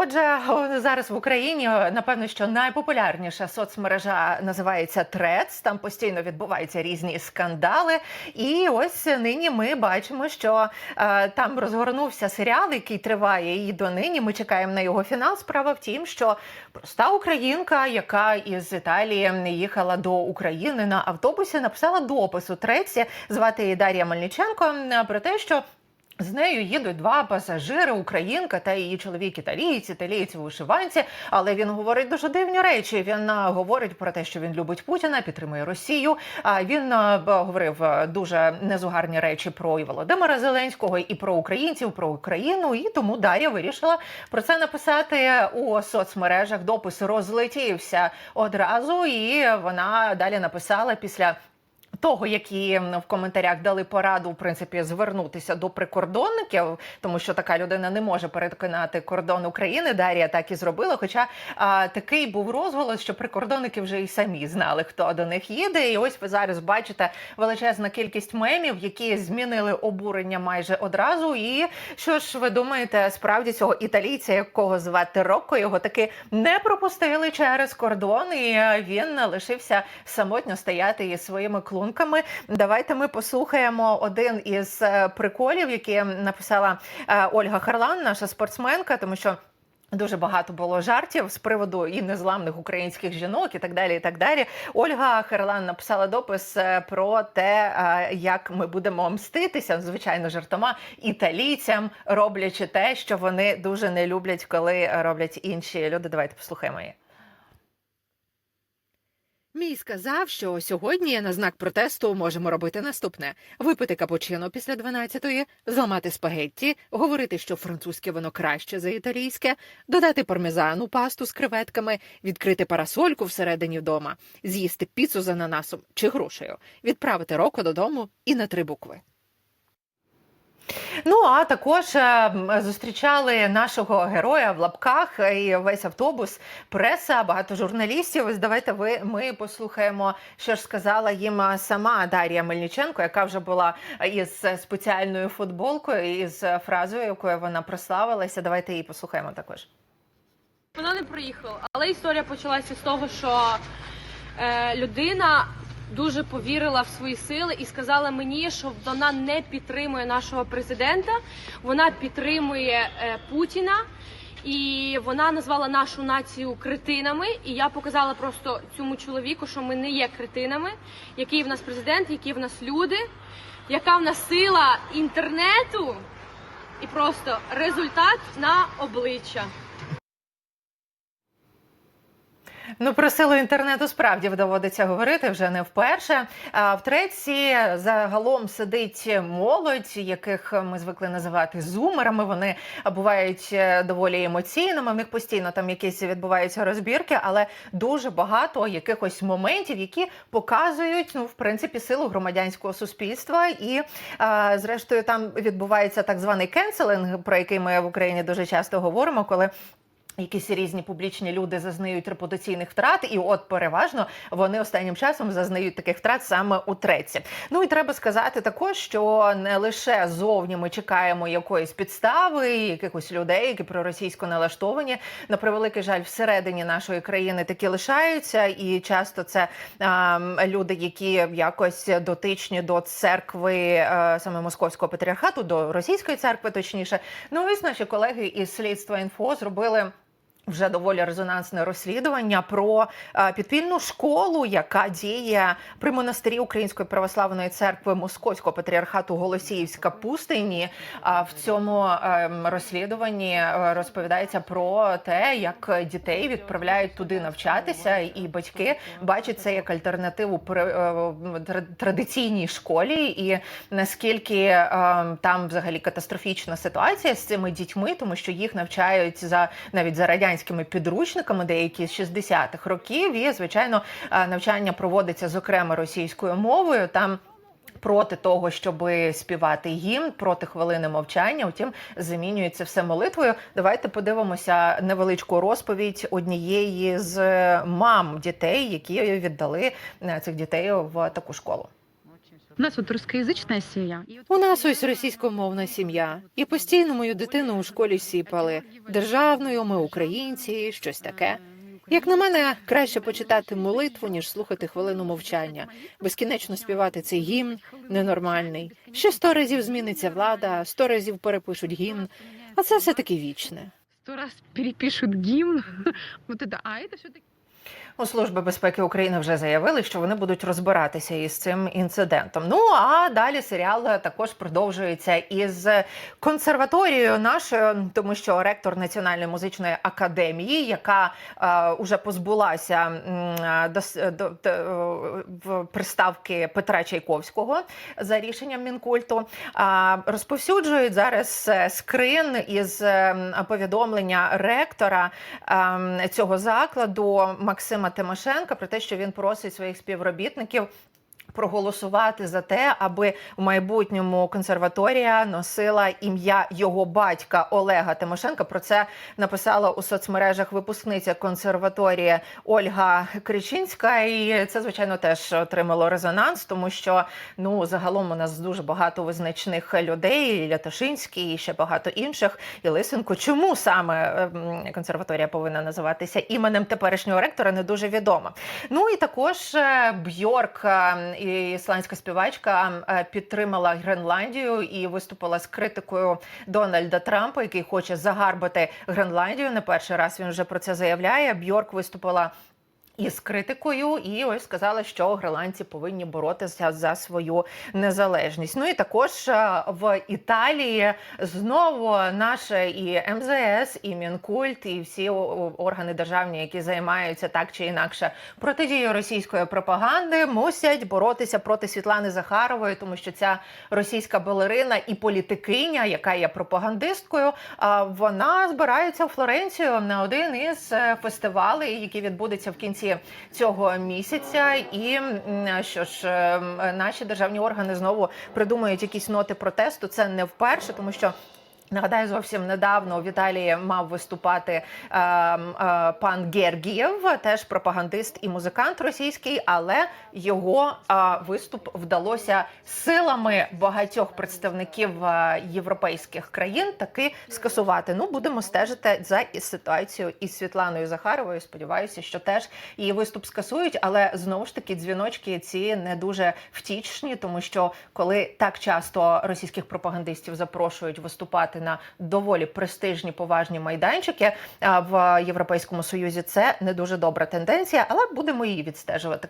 Отже, зараз в Україні напевно, що найпопулярніша соцмережа називається Трец. Там постійно відбуваються різні скандали. І ось нині ми бачимо, що е, там розгорнувся серіал, який триває і донині. Ми чекаємо на його фінал. Справа в тім, що проста українка, яка із Італії їхала до України на автобусі, написала допис у Треці. Звати її Дар'я Мельниченко е, про те, що. З нею їдуть два пасажири, українка та її чоловік італієць, італієць у вишиванці. Але він говорить дуже дивні речі. Він говорить про те, що він любить Путіна, підтримує Росію. А він говорив дуже незугарні речі про і Володимира Зеленського, і про українців, про Україну. І тому Дар'я вирішила про це написати у соцмережах. Допис розлетівся одразу, і вона далі написала після. Того, які в коментарях дали пораду, в принципі, звернутися до прикордонників, тому що така людина не може перетинати кордон України. Дар'я так і зробила. Хоча а, такий був розголос, що прикордонники вже і самі знали, хто до них їде. І ось ви зараз бачите величезна кількість мемів, які змінили обурення майже одразу. І що ж ви думаєте, справді цього італійця, якого звати Рокко, його таки не пропустили через кордон, і е, він лишився самотньо стояти із своїми клунками. Давайте ми послухаємо один із е, приколів, які написала е, Ольга Харлан, наша спортсменка, тому що. Дуже багато було жартів з приводу і незламних українських жінок, і так далі. І так далі. Ольга Херлан написала допис е, про те, як ми будемо мститися, звичайно, жартома італійцям, роблячи те, що вони дуже не люблять, коли роблять інші люди. Давайте послухаємо її. Мій сказав, що сьогодні на знак протесту можемо робити наступне: випити капучино після 12-ї, зламати спагетті, говорити, що французьке воно краще за італійське, додати пармезану пасту з креветками, відкрити парасольку всередині вдома, з'їсти піцу з ананасом чи грушею, відправити роко додому і на три букви. Ну а також е, зустрічали нашого героя в лапках е, і весь автобус, преса, багато журналістів. Ось давайте ви ми послухаємо, що ж сказала їм е, сама Дар'я Мельниченко, яка вже була із спеціальною футболкою із фразою, якою вона прославилася. Давайте її послухаємо також. Вона не приїхала, але історія почалася з того, що е, людина дуже повірила в свої сили і сказала мені, що вона не підтримує нашого президента, вона підтримує е, Путіна. І вона назвала нашу націю критинами. І я показала просто цьому чоловіку, що ми не є критинами, який в нас президент, які в нас люди, яка в нас сила інтернету, і просто результат на обличчя. Ну про силу інтернету справді доводиться говорити вже не вперше. А в треці загалом сидить молодь, яких ми звикли називати зумерами. Вони бувають е, доволі емоційними. В них постійно там якісь відбуваються розбірки, але дуже багато якихось моментів, які показують ну в принципі силу громадянського суспільства. І а, зрештою там відбувається так званий кенселинг, про який ми в Україні дуже часто говоримо, коли. Якісь різні публічні люди зазнають репутаційних втрат, і от переважно вони останнім часом зазнають таких втрат саме у треці. Ну і треба сказати також, що не лише зовні ми чекаємо якоїсь підстави, якихось людей, які проросійсько налаштовані. На превеликий жаль, всередині нашої країни такі лишаються, і часто це а, люди, які якось дотичні до церкви а, саме московського патріархату, до російської церкви, точніше. Ну ось наші колеги із слідства інфо зробили. Вже доволі резонансне розслідування про е, підпільну школу, яка діє при монастирі Української православної церкви Московського патріархату Голосіївська пустині. А в цьому е, розслідуванні е, розповідається про те, як дітей відправляють туди навчатися, і батьки бачать це як альтернативу е, традиційній школі, і наскільки е, там взагалі катастрофічна ситуація з цими дітьми, тому що їх навчають за навіть за радянськими підручниками, деякі з 60-х років. І звичайно, е, навчання проводиться зокрема російською мовою. Там Проти того, щоб співати гімн, проти хвилини мовчання, втім замінюється все молитвою. Давайте подивимося невеличку розповідь однієї з мам дітей, які віддали е, цих дітей в таку школу. Очень все У нас вот русскоязычная семья. И У нас ось російськомовна сім'я, і постійно мою дитину у школі сіпали державною, ми українці, щось таке. Як на мене, краще почитати молитву, ніж слухати хвилину мовчання. Безкінечно співати цей гімн ненормальний. Ще сто разів зміниться влада, сто разів перепишуть гімн, а це все таки вічне. сто раз перепишут гимн. Вот это, а это все-таки У Служби безпеки України вже заявили, що вони будуть розбиратися із цим інцидентом. Ну а далі серіал також продовжується із консерваторією нашою, тому що ректор Національної музичної академії, яка е, уже позбулася е, дос- до, до, е, в приставки Петра Чайковського за рішенням мінкульту, а, розповсюджують зараз е, скрин із е, повідомлення ректора ем, цього закладу Максима Тимошенка про те, що він просить своїх співробітників. Проголосувати за те, аби в майбутньому консерваторія носила ім'я його батька Олега Тимошенка. Про це написала у соцмережах випускниця консерваторії Ольга Кричинська. І це, звичайно, теж отримало резонанс, тому що ну загалом у нас дуже багато визначних людей, і Лятошинський, і ще багато інших. І Лисенко. Чому саме ем, консерваторія повинна називатися іменем теперішнього ректора, не дуже відомо. Ну і також е, Бьорк, е, і ісландська співачка, е, підтримала Гренландію і виступила з критикою Дональда Трампа, який хоче загарбати Гренландію. Не перший раз він вже про це заявляє. Бьорк виступила. Із критикою, і ось сказала, що гриландці повинні боротися за свою незалежність. Ну і також е, в Італії знову наше і МЗС, і Мінкульт, і всі органи державні, які займаються так чи інакше протидією російської пропаганди, мусять боротися проти Світлани Захарової, тому що ця російська балерина і політикиня, яка є пропагандисткою, вона збирається у Флоренцію на один із е, фестивалей, який відбудеться в кінці цього місяця. І що ж, е, наші державні органи знову придумають якісь ноти протесту. Це не вперше, тому що. Нагадаю, зовсім недавно в Італії мав виступати е, е, пан Гергієв, теж пропагандист і музикант російський, але його е, виступ вдалося силами багатьох представників е, європейських країн таки скасувати. Ну, будемо стежити за ситуацією із Світланою Захаровою. Сподіваюся, що теж її виступ скасують, але знову ж таки дзвіночки ці не дуже втічні, тому що коли так часто російських пропагандистів запрошують виступати на доволі престижні поважні майданчики в Європейському Союзі, це не дуже добра тенденція, але будемо її відстежувати.